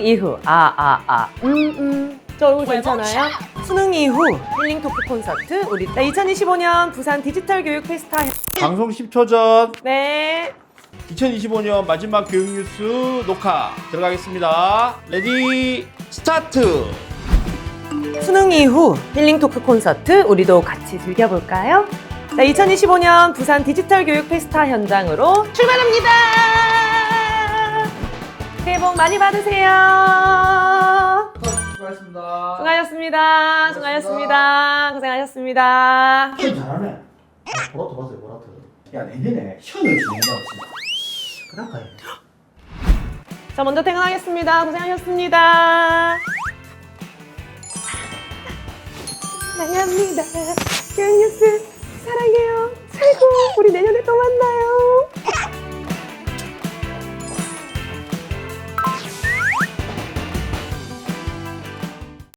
이후 아 아 아 음 음. 저 얼굴 괜찮아요? 수능 이후 힐링 토크 콘서트 우리 2025년 부산 디지털 교육 페스타 방송 10초 전 네 2025년 마지막 교육 뉴스 녹화 들어가겠습니다. 레디 스타트. 수능 이후 힐링 토크 콘서트 우리도 같이 즐겨볼까요? 자, 2025년 부산 디지털 교육 페스타 현장으로 출발합니다. 새해 복 많이 받으세요. 수고하셨습니다. 수고하셨습니다. 수고하셨습니다. 고생하셨습니다. 현 잘하네. 보라트 봤어요, 보라트. 야, 내년에 현을 진행자고 진짜. 그럴까요? 자, 먼저 퇴근하겠습니다. 고생하셨습니다. 사랑합니다. 교육뉴스 사랑해요. 최고. 우리 내년에 또 만나요.